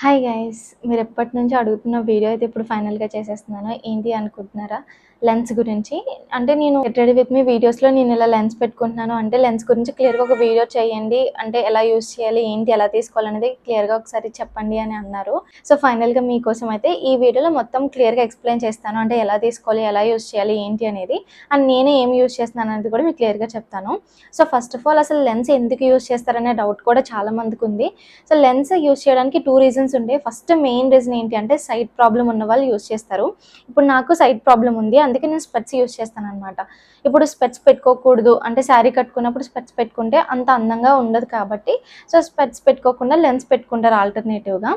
Hi guys మీరు ఎప్పటి నుంచి అడుగుతున్న వీడియో అయితే ఇప్పుడు ఫైనల్గా చేసేస్తున్నాను. ఏంటి అనుకుంటున్నారా? లెన్స్ గురించి. అంటే నేను రెడీ విత్ మీ వీడియోస్లో నేను ఇలా లెన్స్ పెట్టుకుంటున్నాను. అంటే లెన్స్ గురించి క్లియర్గా ఒక వీడియో చేయండి. అంటే ఎలా యూస్ చేయాలి ఏంటి ఎలా తీసుకోవాలనేది క్లియర్గా ఒకసారి చెప్పండి అని అన్నారు. సో ఫైనల్గా మీకోసం అయితే ఈ వీడియోలో మొత్తం క్లియర్గా ఎక్స్ప్లెయిన్ చేస్తాను. అంటే ఎలా తీసుకోవాలి ఎలా యూస్ చేయాలి ఏంటి అనేది. అండ్ నేను ఏం యూస్ చేస్తున్నాను అనేది కూడా మీకు క్లియర్గా చెప్తాను. సో ఫస్ట్ ఆఫ్ ఆల్ అసలు లెన్స్ ఎందుకు యూస్ చేస్తారనే డౌట్ కూడా చాలా మందికి ఉంది. సో లెన్స్ యూస్ చేయడానికి టూ రీజన్స్ ఉండే. ఫస్ట్ మెయిన్ రీజన్ ఏంటి అంటే సైట్ ప్రాబ్లం ఉన్న వాళ్ళు యూస్ చేస్తారు. ఇప్పుడు నాకు సైట్ ప్రాబ్లం ఉంది. అందుకే నేను స్పెట్స్ యూస్ చేస్తాను అనమాట ఇప్పుడు స్పెట్స్ పెట్టుకోకూడదు. అంటే శారీ కట్టుకున్నప్పుడు స్పెట్స్ పెట్టుకుంటే అంత అందంగా ఉండదు కాబట్టి సో స్పెట్స్ పెట్టుకోకుండా లెన్స్ పెట్టుకుంటారు ఆల్టర్నేటివ్గా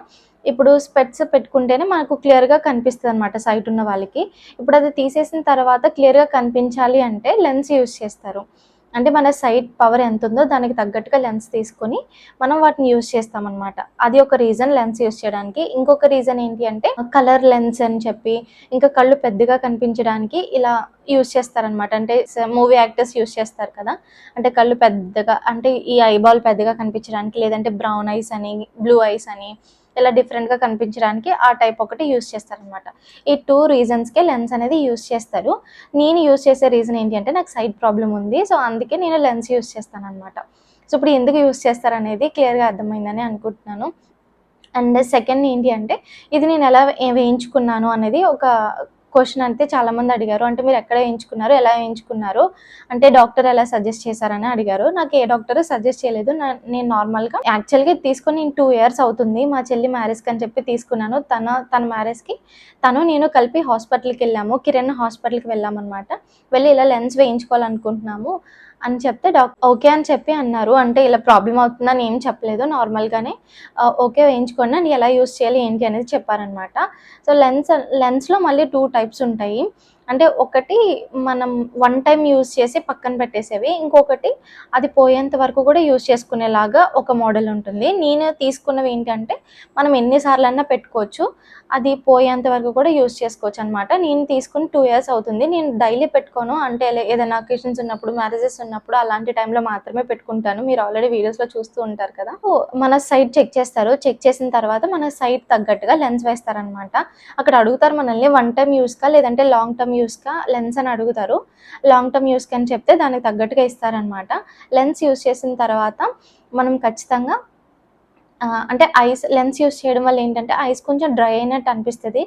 ఇప్పుడు స్పెట్స్ పెట్టుకుంటేనే మనకు క్లియర్గా కనిపిస్తుంది అనమాట సైట్ ఉన్న వాళ్ళకి. ఇప్పుడు అది తీసేసిన తర్వాత క్లియర్గా కనిపించాలి అంటే లెన్స్ యూస్ చేస్తారు. అంటే మన సైట్ పవర్ ఎంత ఉందో దానికి తగ్గట్టుగా లెన్స్ తీసుకొని మనం వాటిని యూస్ చేస్తామన్నమాట. అది ఒక రీజన్ లెన్స్ యూస్ చేయడానికి. ఇంకొక రీజన్ ఏంటి అంటే కలర్ లెన్స్ అని చెప్పి ఇంకా కళ్ళు పెద్దగా కనిపించడానికి ఇలా యూస్ చేస్తారనమాట అంటే మూవీ యాక్టర్స్ యూస్ చేస్తారు కదా. అంటే కళ్ళు పెద్దగా అంటే ఈ ఐబాల్ పెద్దగా కనిపించడానికి లేదంటే బ్రౌన్ ఐస్ అని బ్లూ ఐస్ అని ఇలా డిఫరెంట్గా కనిపించడానికి ఆ టైప్ ఒకటి యూస్ చేస్తారనమాట ఈ టూ రీజన్స్కే లెన్స్ అనేది యూస్ చేస్తారు. నేను యూస్ చేసే రీజన్ ఏంటి అంటే నాకు సైడ్ ప్రాబ్లం ఉంది. సో అందుకే నేను లెన్స్ యూస్ చేస్తాను అనమాట సో ఇప్పుడు ఎందుకు యూస్ చేస్తారనేది క్లియర్గా అర్థమైందని అనుకుంటున్నాను. అండ్ సెకండ్ ఏంటి అంటే ఇది నేను ఎలా వేయించుకున్నాను అనేది ఒక క్వశ్చన్ అంతే చాలా మంది అడిగారు. అంటే మీరు ఎక్కడ వేయించుకున్నారు ఎలా వేయించుకున్నారు అంటే డాక్టర్ ఎలా సజెస్ట్ చేశారని అడిగారు. నాకు ఏ డాక్టర్ సజెస్ట్ చేయలేదు. నేను నార్మల్గా యాక్చువల్గా తీసుకొని నేను టూ ఇయర్స్ అవుతుంది. మా చెల్లి మ్యారేజ్కి అని చెప్పి తీసుకున్నాను. తన తన మ్యారేజ్కి తను నేను కలిపి హాస్పిటల్కి వెళ్ళాము. కిరణ్ హాస్పిటల్కి వెళ్ళామన్నమాట. వెళ్ళి ఇలా లెన్స్ వేయించుకోవాలనుకుంటున్నాము. అని చెప్తే డాక్టర్ ఓకే అని చెప్పి అన్నారు. అంటే ఇలా ప్రాబ్లం అవుతుందని ఏం చెప్పలేదు. నార్మల్గానే ఓకే వేయించుకోండి. అని ఎలా యూస్ చేయాలి ఏంటి అనేది చెప్పారనమాట సో లెన్స్ లెన్స్లో మళ్ళీ టూ టైప్స్ ఉంటాయి. అంటే ఒకటి మనం వన్ టైం యూస్ చేసి పక్కన పెట్టేసేవి ఇంకొకటి అది పోయేంత వరకు కూడా యూస్ చేసుకునేలాగా ఒక మోడల్ ఉంటుంది. నేను తీసుకున్నవి ఏంటంటే మనం ఎన్నిసార్లన్నా పెట్టుకోవచ్చు అది పోయేంత వరకు కూడా యూస్ చేసుకోవచ్చు అనమాట నేను తీసుకుని టూ ఇయర్స్ అవుతుంది. నేను డైలీ పెట్టుకోను. అంటే ఏదైనా అకేషన్స్ ఉన్నప్పుడు మ్యారేజెస్ ఉన్నప్పుడు అలాంటి టైంలో మాత్రమే పెట్టుకుంటాను. మీరు ఆల్రెడీ వీడియోస్లో చూస్తూ ఉంటారు కదా. మన సైట్ చెక్ చేస్తారు. చెక్ చేసిన తర్వాత మన సైట్ తగ్గట్టుగా లెన్స్ వేస్తారనమాట అక్కడ అడుగుతారు మనల్ని వన్ టైం యూస్కా లేదంటే లాంగ్ టర్మ్ యూస్కా లెన్స్ అని అడుగుతారు. లాంగ్ టర్మ్ యూస్కి అని చెప్తే దానికి తగ్గట్టుగా ఇస్తారనమాట లెన్స్ యూస్ చేసిన తర్వాత మనం ఖచ్చితంగా అంటే ఐస్ లెన్స్ యూస్ చేయడం వల్ల ఏంటంటే ఐస్ కొంచెం డ్రై అయినట్టు అనిపిస్తుంది.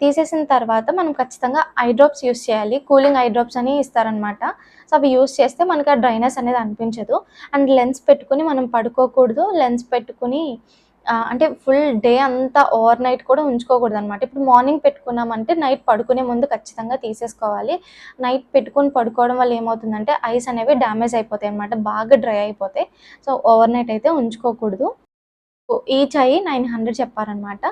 తీసేసిన తర్వాత మనం ఖచ్చితంగా ఐ డ్రాప్స్ యూస్ చేయాలి. కూలింగ్ ఐ డ్రాప్స్ అని ఇస్తారనమాట సో అవి యూస్ చేస్తే మనకి ఆ డ్రైనెస్ అనేది అనిపించదు. అండ్ లెన్స్ పెట్టుకుని మనం పడుకోకూడదు. లెన్స్ పెట్టుకుని అంటే ఫుల్ డే అంతా ఓవర్ నైట్ కూడా ఉంచుకోకూడదు అనమాట ఇప్పుడు మార్నింగ్ పెట్టుకున్నామంటే నైట్ పడుకునే ముందు ఖచ్చితంగా తీసేసుకోవాలి. నైట్ పెట్టుకుని పడుకోవడం వల్ల ఏమవుతుందంటే ఐస్ అనేవి డ్యామేజ్ అయిపోతాయి అనమాట బాగా డ్రై అయిపోతాయి. సో ఓవర్ నైట్ అయితే ఉంచుకోకూడదు. ఈచ్ అయ్యి నైన్ హండ్రెడ్ చెప్పారనమాట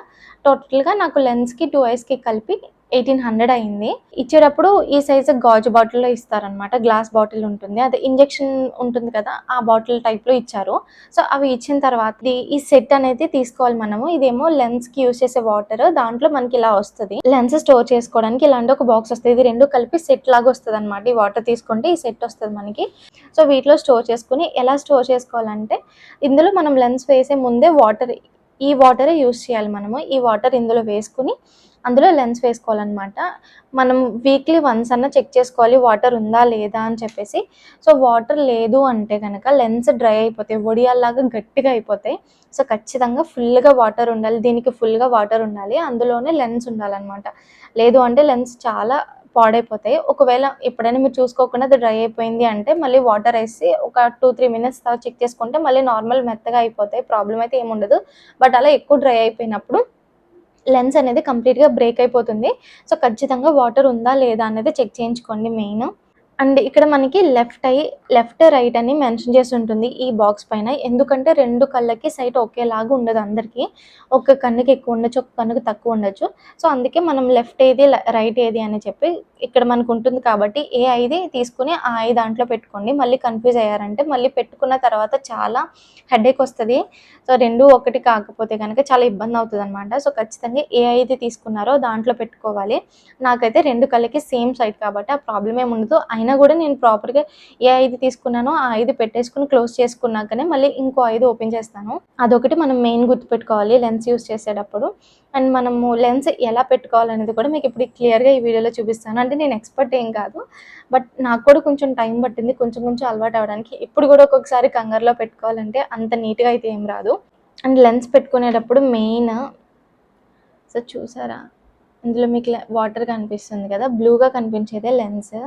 టోటల్గా నాకు లెన్స్కి టూ ఐస్కి కలిపి ఎయిటీన్ హండ్రెడ్ అయింది. ఇచ్చేటప్పుడు ఈ సైజు గాజు బాటిల్లో ఇస్తారనమాట గ్లాస్ బాటిల్ ఉంటుంది. అదే ఇంజెక్షన్ ఉంటుంది కదా ఆ బాటిల్ టైప్లో ఇచ్చారు. సో అవి ఇచ్చిన తర్వాత ఇది- ఈ సెట్ అనేది తీసుకోవాలి మనము. ఇదేమో లెన్స్కి యూస్ చేసే వాటర్ దాంట్లో మనకి ఇలా వస్తుంది. లెన్స్ స్టోర్ చేసుకోవడానికి ఇలాంటి ఒక బాక్స్ వస్తుంది. ఇది రెండు కలిపి సెట్ లాగా వస్తుంది అనమాట ఈ వాటర్ తీసుకుంటే ఈ సెట్ వస్తుంది మనకి. సో వీటిలో స్టోర్ చేసుకుని ఎలా స్టోర్ చేసుకోవాలంటే ఇందులో మనం లెన్స్ వేసే ముందే వాటర్ ఈ వాటరే యూస్ చేయాలి మనము. ఈ వాటర్ ఇందులో వేసుకుని అందులో లెన్స్ వేసుకోవాలన్నమాట. మనం వీక్లీ వన్స్ అన్న చెక్ చేసుకోవాలి వాటర్ ఉందా లేదా అని చెప్పేసి. సో వాటర్ లేదు అంటే కనుక లెన్స్ డ్రై అయిపోతాయి ఒడియాల్లాగా గట్టిగా అయిపోతాయి. సో ఖచ్చితంగా ఫుల్గా వాటర్ ఉండాలి దీనికి ఫుల్గా వాటర్ ఉండాలి అందులోనే లెన్స్ ఉండాలన్నమాట. లేదు అంటే లెన్స్ చాలా పాడైపోతాయి. ఒకవేళ ఎప్పుడైనా మీరు చూసుకోకుండా అది డ్రై అయిపోయింది అంటే మళ్ళీ వాటర్ వేసి ఒక టూ త్రీ మినిట్స్ తర్వాత చెక్ చేసుకుంటే మళ్ళీ నార్మల్ మెత్తగా అయిపోతాయి ప్రాబ్లం అయితే ఏముండదు. బట్ అలా ఎక్కువ డ్రై అయిపోయినప్పుడు లెన్స్ అనేది కంప్లీట్గా బ్రేక్ అయిపోతుంది. సో ఖచ్చితంగా వాటర్ ఉందా లేదా అనేది చెక్ చేయించుకోండి మెయిన్ అండ్ ఇక్కడ మనకి లెఫ్ట్ ఐ లెఫ్ట్ రైట్ అని మెన్షన్ చేసి ఉంటుంది ఈ బాక్స్ పైన. ఎందుకంటే రెండు కళ్ళకి సైట్ ఒకేలాగా ఉండదు అందరికీ. ఒక కన్నుకి ఎక్కువ ఉండొచ్చు ఒక కన్నుకి తక్కువ ఉండొచ్చు. సో అందుకే మనం లెఫ్ట్ ఏది రైట్ ఏది అని చెప్పి ఇక్కడ మనకు ఉంటుంది కాబట్టి ఏ ఐది తీసుకుని ఆ ఐ దాంట్లో పెట్టుకోండి. మళ్ళీ కన్ఫ్యూజ్ అయ్యారంటే మళ్ళీ పెట్టుకున్న తర్వాత చాలా హెడేక్ వస్తుంది. సో రెండు ఒకటి కాకపోతే కనుక చాలా ఇబ్బంది అవుతుంది అనమాట సో ఖచ్చితంగా ఏ ఐది తీసుకున్నారో దాంట్లో పెట్టుకోవాలి. నాకైతే రెండు కళ్ళకి సేమ్ సైట్ కాబట్టి ఆ ప్రాబ్లం ఏమి ఉండదు. అయినా అయినా కూడా నేను ప్రాపర్గా ఏ ఐదు తీసుకున్నానో ఆ ఐదు పెట్టేసుకుని క్లోజ్ చేసుకున్నాకనే మళ్ళీ ఇంకో ఐదు ఓపెన్ చేస్తాను. అదొకటి మనం మెయిన్ గుర్తుపెట్టుకోవాలి లెన్స్ యూస్ చేసేటప్పుడు. అండ్ మనము లెన్స్ ఎలా పెట్టుకోవాలనేది కూడా మీకు ఇప్పుడు క్లియర్గా ఈ వీడియోలో చూపిస్తాను. అంటే నేను ఎక్స్పర్ట్ ఏం కాదు బట్ నాకు కూడా కొంచెం టైం పట్టింది కొంచెం కొంచెం అలవాటు అవ్వడానికి ఇప్పుడు కూడా ఒక్కొక్కసారి కంగారులో పెట్టుకోవాలంటే అంత నీట్గా అయితే ఏం రాదు. అండ్ లెన్స్ పెట్టుకునేటప్పుడు మెయిన్ సో చూసారా? ఇందులో మీకు వాటర్ కనిపిస్తుంది కదా బ్లూగా కనిపించేదే లెన్స్.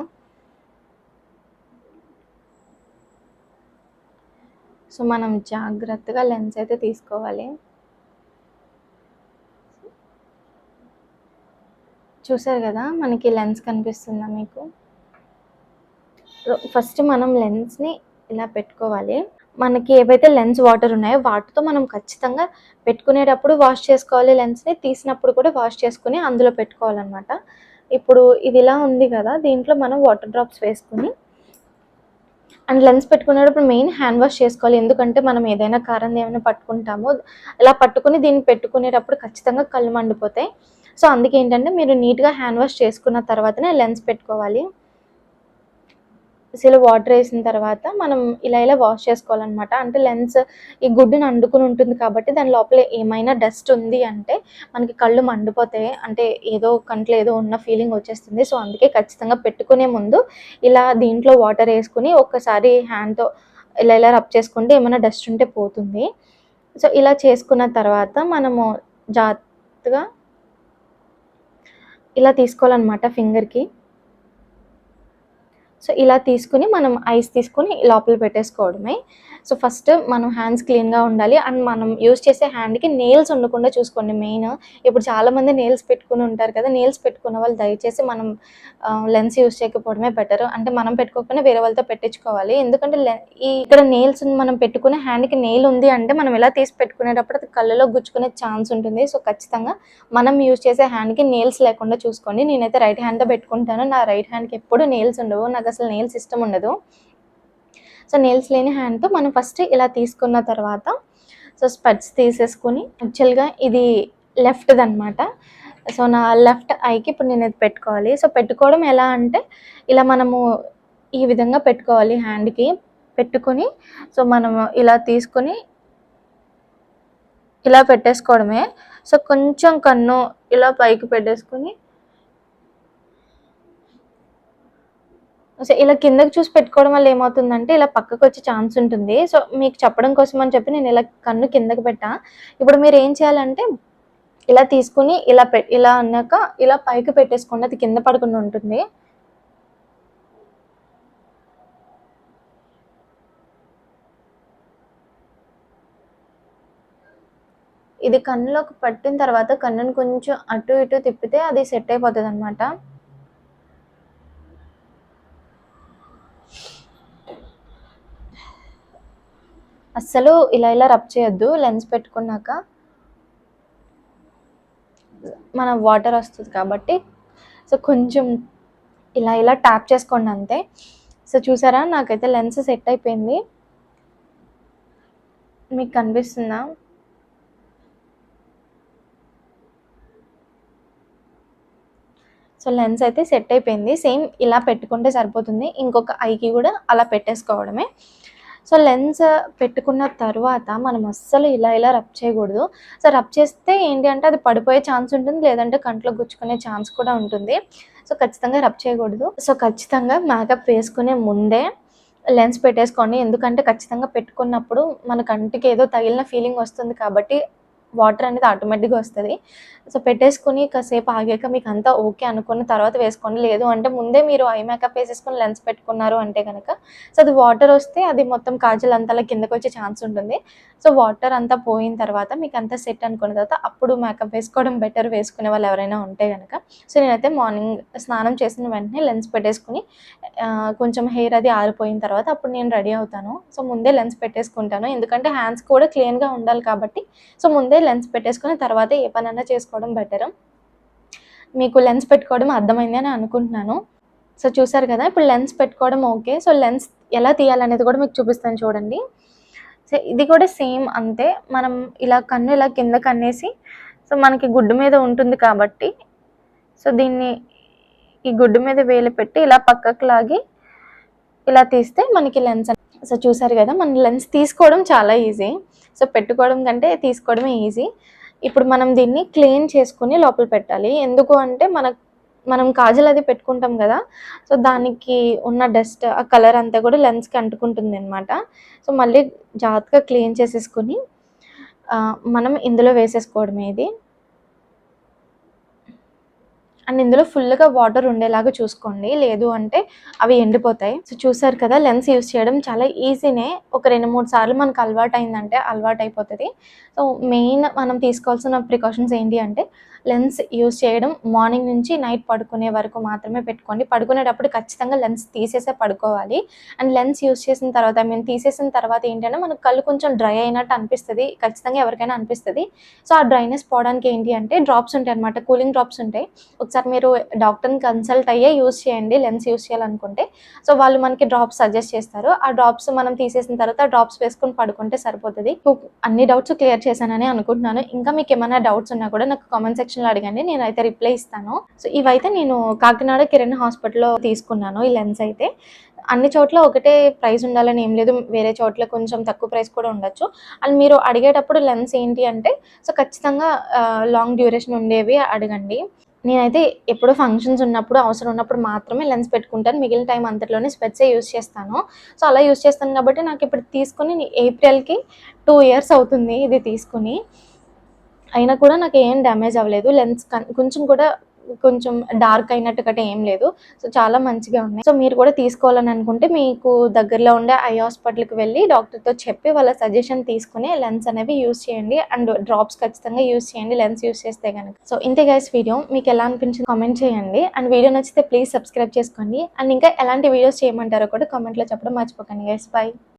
సో మనం జాగ్రత్తగా లెన్స్ అయితే తీసుకోవాలి. చూసారు కదా మనకి లెన్స్ కనిపిస్తుందా మీకు? ఫస్ట్ మనం లెన్స్ని ఇలా పెట్టుకోవాలి. మనకి ఏవైతే లెన్స్ వాటర్ ఉన్నాయో వాటితో మనం ఖచ్చితంగా పెట్టుకునేటప్పుడు వాష్ చేసుకోవాలి. లెన్స్ని తీసినప్పుడు కూడా వాష్ చేసుకుని అందులో పెట్టుకోవాలన్నమాట. ఇప్పుడు ఇది ఇలా ఉంది కదా దీంట్లో మనం వాటర్ డ్రాప్స్ వేసుకుని అండ్ లెన్స్ పెట్టుకునేటప్పుడు మెయిన్ హ్యాండ్ వాష్ చేసుకోవాలి. ఎందుకంటే మనం ఏదైనా కారం ఏమైనా పట్టుకుంటామో ఇలా పట్టుకుని దీన్ని పెట్టుకునేటప్పుడు ఖచ్చితంగా కళ్ళు మండిపోతాయి. సో అందుకే ఏంటంటే మీరు నీట్గా హ్యాండ్ వాష్ చేసుకున్న తర్వాతనే లెన్స్ పెట్టుకోవాలి. అసలు వాటర్ వేసిన తర్వాత మనం ఇలా ఇలా వాష్ చేసుకోవాలన్నమాట. అంటే లెన్స్ ఈ గుడ్డుని అండుకుని ఉంటుంది కాబట్టి దాని లోపల ఏమైనా డస్ట్ ఉంది అంటే మనకి కళ్ళు మండిపోతాయి. అంటే ఏదో కంట్లో ఏదో ఉన్న ఫీలింగ్ వచ్చేస్తుంది. సో అందుకే ఖచ్చితంగా పెట్టుకునే ముందు ఇలా దీంట్లో వాటర్ వేసుకుని ఒక్కసారి హ్యాండ్తో ఇలా ఇలా రబ్ చేసుకుంటే ఏమైనా డస్ట్ ఉంటే పోతుంది. సో ఇలా చేసుకున్న తర్వాత మనము జాగ్రత్తగా ఇలా తీసుకోవాలన్నమాట ఫింగర్కి సో ఇలా తీసుకుని మనం ఐస్ తీసుకుని లోపల పెట్టేసుకోవడమే. సో ఫస్ట్ మనం హ్యాండ్స్ క్లీన్గా ఉండాలి. అండ్ మనం యూజ్ చేసే హ్యాండ్కి నెయిల్స్ ఉండకుండా చూసుకోండి మెయిన్. ఇప్పుడు చాలామంది నెయిల్స్ పెట్టుకుని ఉంటారు కదా నెయిల్స్ పెట్టుకున్న వాళ్ళు దయచేసి మనం లెన్స్ యూస్ చేయకపోవడమే బెటర్. అంటే మనం పెట్టుకోకుండా వేరే వాళ్ళతో పెట్టించుకోవాలి. ఎందుకంటే ఈ ఇక్కడ నెయిల్స్ మనం పెట్టుకునే హ్యాండ్కి నెయిల్ ఉంది అంటే మనం ఎలా తీసి పెట్టుకునేటప్పుడు అది కళ్ళలో గుచ్చుకునే ఛాన్స్ ఉంటుంది. సో ఖచ్చితంగా మనం యూజ్ చేసే హ్యాండ్కి నెయిల్స్ లేకుండా చూసుకోండి. నేనైతే రైట్ హ్యాండ్తో పెట్టుకుంటాను. నా రైట్ హ్యాండ్కి ఎప్పుడు నెయిల్స్ ఉండవు. నాకు అసలు నెయిల్స్ ఇష్టం ఉండదు. సో నెయిల్స్ లేని హ్యాండ్తో మనం ఫస్ట్ ఇలా తీసుకున్న తర్వాత సో స్పెడ్స్ తీసేసుకొని యాక్చువల్గా ఇది లెఫ్ట్ది అనమాట సో నా లెఫ్ట్ ఐకి ఇప్పుడు నేను ఇది పెట్టుకోవాలి. సో పెట్టుకోవడం ఎలా అంటే ఇలా మనము ఈ విధంగా పెట్టుకోవాలి హ్యాండ్కి పెట్టుకొని సో మనము ఇలా తీసుకొని ఇలా పెట్టేసుకోవడమే. సో కొంచెం కన్ను ఇలా పైకి పెట్టేసుకొని సో ఇలా కిందకి చూసి పెట్టుకోవడం వల్ల ఏమవుతుందంటే ఇలా పక్కకు వచ్చే ఛాన్స్ ఉంటుంది. సో మీకు చెప్పడం కోసం అని చెప్పి నేను ఇలా కన్ను కిందకి పెట్టా. ఇప్పుడు మీరు ఏం చేయాలంటే ఇలా తీసుకుని ఇలా పె ఇలా అన్నాక ఇలా పైకి పెట్టేసుకోండి. అది కింద పడకుండా ఉంటుంది. ఇది కన్నులోకి పట్టిన తర్వాత కన్నుని కొంచెం అటు ఇటు తిప్పితే అది సెట్ అయిపోతుంది అనమాట అస్సలు ఇలా ఇలా రబ్ చేయొద్దు లెన్స్ పెట్టుకున్నాక మన వాటర్ వస్తుంది కాబట్టి. సో కొంచెం ఇలా ఇలా ట్యాప్ చేసుకోండి అంతే. సో చూసారా? నాకైతే లెన్స్ సెట్ అయిపోయింది. మీకు కనిపిస్తుందా? సో లెన్స్ అయితే సెట్ అయిపోయింది. సేమ్ ఇలా పెట్టుకుంటే సరిపోతుంది. ఇంకొక ఐకి కూడా అలా పెట్టేసుకోవడమే. సో లెన్స్ పెట్టుకున్న తర్వాత మనం అస్సలు ఇలా ఇలా రబ్ చేయకూడదు. సో రబ్ చేస్తే ఏంటి అంటే అది పడిపోయే ఛాన్స్ ఉంటుంది లేదంటే కంట్లో గుచ్చుకునే ఛాన్స్ కూడా ఉంటుంది. సో ఖచ్చితంగా రబ్ చేయకూడదు. సో ఖచ్చితంగా మేకప్ వేసుకునే ముందే లెన్స్ పెట్టేసుకోండి. ఎందుకంటే ఖచ్చితంగా పెట్టుకున్నప్పుడు మన కంటికి ఏదో తగిలిన ఫీలింగ్ వస్తుంది కాబట్టి వాటర్ అనేది ఆటోమేటిక్గా వస్తుంది. సో పెట్టేసుకుని కాసేపు ఆగాక మీకు అంతా ఓకే అనుకున్న తర్వాత వేసుకోండి. లేదు అంటే ముందే మీరు ఐ మేకప్ వేసేసుకొని లెన్స్ పెట్టుకున్నారు అంటే కనుక సో అది వాటర్ వస్తే అది మొత్తం కాజల్ అంతలా కిందకు వచ్చే ఛాన్స్ ఉంటుంది. సో వాటర్ అంతా పోయిన తర్వాత మీకు అంతా సెట్ అనుకున్న తర్వాత అప్పుడు మేకప్ వేసుకోవడం బెటర్ వేసుకునే వాళ్ళు ఎవరైనా ఉంటే కనుక సో నేనైతే మార్నింగ్ స్నానం చేసిన వెంటనే లెన్స్ పెట్టేసుకుని కొంచెం హెయిర్ అది ఆరిపోయిన తర్వాత అప్పుడు నేను రెడీ అవుతాను. సో ముందే లెన్స్ పెట్టేసుకుంటాను. ఎందుకంటే హ్యాండ్స్ కూడా క్లీన్గా ఉండాలి కాబట్టి సో ముందే లెన్స్ పెట్టేసుకుని తర్వాత ఏ పనైనా చేసుకోవడం బెటర్ మీకు లెన్స్ పెట్టుకోవడం అర్థమైంది అని అనుకుంటున్నాను. సో చూసారు కదా ఇప్పుడు లెన్స్ పెట్టుకోవడం ఓకే సో లెన్స్ ఎలా తీయాలనేది కూడా మీకు చూపిస్తాను చూడండి. సో ఇది కూడా సేమ్ అంతే. మనం ఇలా కన్ను ఇలా కింద కన్నేసి సో మనకి గుడ్డు మీద ఉంటుంది కాబట్టి సో దీన్ని ఈ గుడ్డు మీద వేలు పెట్టి ఇలా పక్కకు లాగి ఇలా తీస్తే మనకి లెన్స్ సో చూసారు కదా మన లెన్స్ తీసుకోవడం చాలా ఈజీ సో పెట్టుకోవడం కంటే తీసుకోవడమే ఈజీ ఇప్పుడు మనం దీన్ని క్లీన్ చేసుకుని లోపల పెట్టాలి. ఎందుకు అంటే మన మనం కాజల్ అది పెట్టుకుంటాం కదా సో దానికి ఉన్న డస్ట్ ఆ కలర్ అంతా కూడా లెన్స్కి అంటుకుంటుంది అనమాట సో మళ్ళీ జాగ్రత్తగా క్లీన్ చేసేసుకుని మనం ఇందులో వేసేసుకోవడమే ఇది. అండ్ ఇందులో ఫుల్గా వాటర్ ఉండేలాగా చూసుకోండి. లేదు అంటే అవి ఎండిపోతాయి. సో చూసారు కదా లెన్స్ యూస్ చేయడం చాలా ఈజీనే. ఒక రెండు మూడు సార్లు మనకు అలవాటు అయిందంటే అలవాటు అయిపోతుంది. సో మెయిన్ మనం తీసుకోవాల్సిన ప్రికాషన్స్ ఏంటి అంటే లెన్స్ యూస్ చేయడం మార్నింగ్ నుంచి నైట్ పడుకునే వరకు మాత్రమే పెట్టుకోండి. పడుకునేటప్పుడు ఖచ్చితంగా లెన్స్ తీసేసే పడుకోవాలి. అండ్ లెన్స్ యూస్ చేసిన తర్వాత ఐ మీన్ తీసేసిన తర్వాత ఏంటంటే మనకు కళ్ళు కొంచెం డ్రై అయినట్టు అనిపిస్తుంది. ఖచ్చితంగా ఎవరికైనా అనిపిస్తుంది. సో ఆ డ్రైనెస్ పోవడానికి ఏంటి అంటే డ్రాప్స్ ఉంటాయి అనమాట కూలింగ్ డ్రాప్స్ ఉంటాయి. ఒకసారి మీరు డాక్టర్ని కన్సల్ట్ అయ్యే యూస్ చేయండి లెన్స్ యూస్ చేయాలనుకుంటే. సో వాళ్ళు మనకి డ్రాప్స్ సజెస్ట్ చేస్తారు. ఆ డ్రాప్స్ మనం తీసేసిన తర్వాత డ్రాప్స్ వేసుకొని పడుకుంటే సరిపోతుంది. అన్ని డౌట్స్ క్లియర్ చేశానని అనుకుంటున్నాను. ఇంకా మీకు ఏమైనా డౌట్స్ ఉన్నా కూడా నాకు కామెంట్ సెక్షన్లో అడగండి. నేను అయితే రిప్లై ఇస్తాను. సో ఇవైతే నేను కాకినాడ కిరణ్ హాస్పిటల్లో తీసుకున్నాను ఈ లెన్స్ అయితే. అన్ని చోట్ల ఒకటే ప్రైస్ ఉండాలని ఏం లేదు. వేరే చోట్ల కొంచెం తక్కువ ప్రైస్ కూడా ఉండొచ్చు. అండ్ మీరు అడిగేటప్పుడు లెన్స్ ఏంటి అంటే సో ఖచ్చితంగా లాంగ్ డ్యూరేషన్ ఉండేవి అడగండి. నేనైతే ఎప్పుడో ఫంక్షన్స్ ఉన్నప్పుడు అవసరం ఉన్నప్పుడు మాత్రమే లెన్స్ పెట్టుకుంటాను. మిగిలిన టైం అంతట్లోనే స్పెట్సే యూస్ చేస్తాను. సో అలా యూస్ చేస్తాను కాబట్టి నాకు ఇప్పుడు తీసుకుని ఏప్రిల్కి టూ ఇయర్స్ అవుతుంది ఇది తీసుకుని. అయినా కూడా నాకు ఏం డ్యామేజ్ అవ్వలేదు. లెన్స్ కన్- కొంచెం కూడా కొంచెం డార్క్ అయినట్టు గట్రా ఏం లేదు. సో చాలా మంచిగా ఉన్నాయి. సో మీరు కూడా తీసుకోవాలని అనుకుంటే మీకు దగ్గరలో ఉండే ఐ హాస్పిటల్కి వెళ్ళి డాక్టర్తో చెప్పి వాళ్ళ సజెషన్ తీసుకుని లెన్స్ అనేవి యూస్ చేయండి. అండ్ డ్రాప్స్ ఖచ్చితంగా యూస్ చేయండి. లెన్స్ యూస్ చేస్తే కనుక సో ఇంతే గైస్ వీడియో మీకు ఎలా అనిపించింది కామెంట్ చేయండి. అండ్ వీడియో నచ్చితే ప్లీజ్ సబ్స్క్రైబ్ చేసుకోండి. అండ్ ఇంకా ఎలాంటి వీడియోస్ చేయమంటారో కూడా కామెంట్లో చెప్పడం మర్చిపోకండి గైస్ బై